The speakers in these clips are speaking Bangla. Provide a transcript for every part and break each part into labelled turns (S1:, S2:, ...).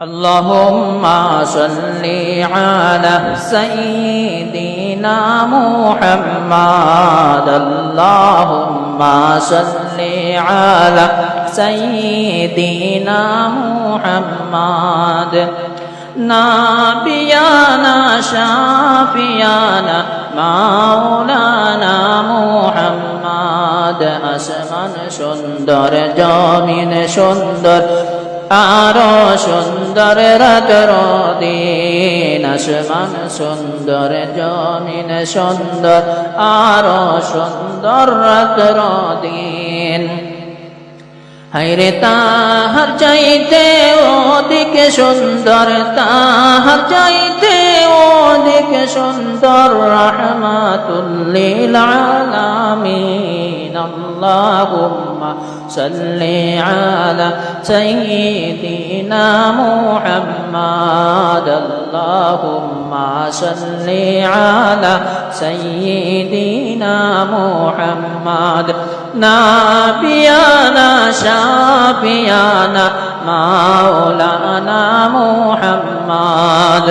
S1: اللهم صل على سيدنا محمد اللهم صل على سيدنا محمد نبينا شافيانا مولانا محمد আসমান সুন্দর জমিন সুন্দর আরো সুন্দর রাতর দিন আসমান সুন্দর, জমিন সুন্দর, আরও সুন্দর রাতর দিন হাইরে তাহার চাইতে অধিক সুন্দর, তাহার চাইতে অধিক সুন্দর রহমাতুল্লিল আলামিন, আল্লাহুম্মা সাল্লি আলা সাইয়্যিদিনা মুহাম্মাদ আল্লাহুম্মা সাল্লি আলা সাইয়্যিদিনা মুহাম্মাদ নাবিয়ানা শাফিয়ানা মাওলানা মুহাম্মাদ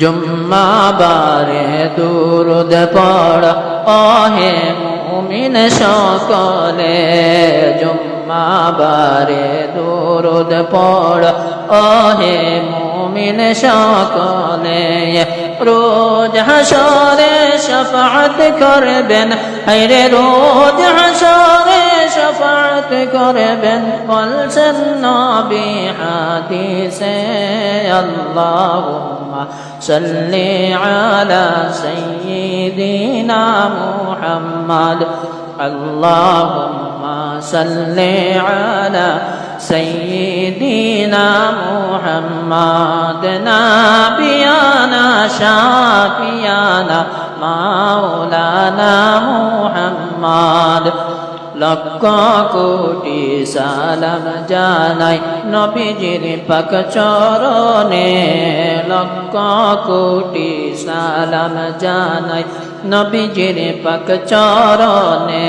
S1: জুম্মা বারে দুরুদ পড় অহে মুমিন সকলে জুম্মা বারে দুরুদ পড়। অহে মুমিন সকলে, রোজ হাসরে শফাত করবেন। হাইরে রোজ হাসরে শফাত করবেন। বলছেন নবী হাদিসে, আল্লাহুম্মা صل على سيدنا محمد. اللهم صل على سيدنا محمد. نبينا شافيانا مولانا محمد. লক্ষ কোটি সালাম জানাই নবীজির পাক চরণে। লক্ষ কোটি সালাম জানাই নবীজির পাক চরণে।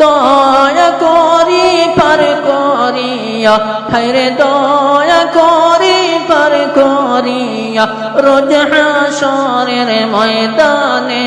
S1: দয়া করি, পার করিয়া, হায়রে দয়া করি, পার করিয়া, রোজ হাসরের ময়দানে।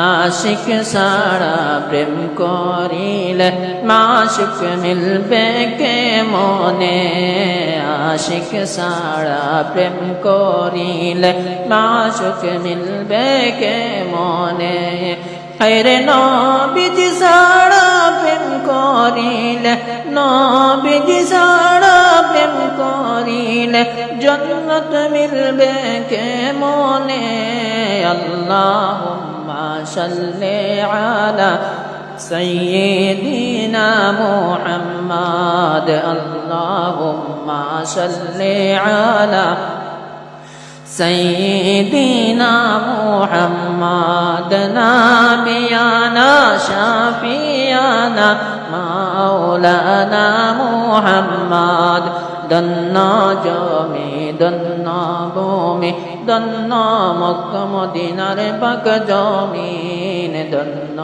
S1: আশিক সারা প্রেম করিলে মাসুক মিলবে কে মনে? আশিক সারা প্রেম করিলে মাসুক মিলবে কে মনে? হায়রে নবীজি সারা প্রেম করিলে, নবীজি সারা প্রেম করিলে জন্নত মিলবে কে মনে? আল্লাহুম্মা صل على سيدنا محمد. اللهم صل على سيدنا محمد. نبينا شفيعنا مولانا محمد. دنا جامي دنا بومي. দন্ন মক্ক মদিনার পাক জমিন, দন্ন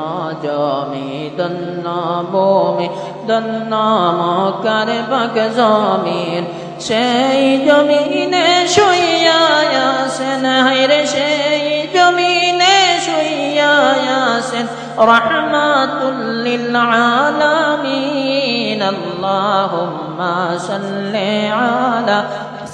S1: জমি, দন্ন ভূমি, দন্ন মক্কার পাক জমিন। সেই জমিনে শুইয়া আসেন হাইরে সেই জমিনে শুইয়া আসেন। রহমাতুল্লিল আলামিন, আল্লাহুম্মা সাল্লি আলা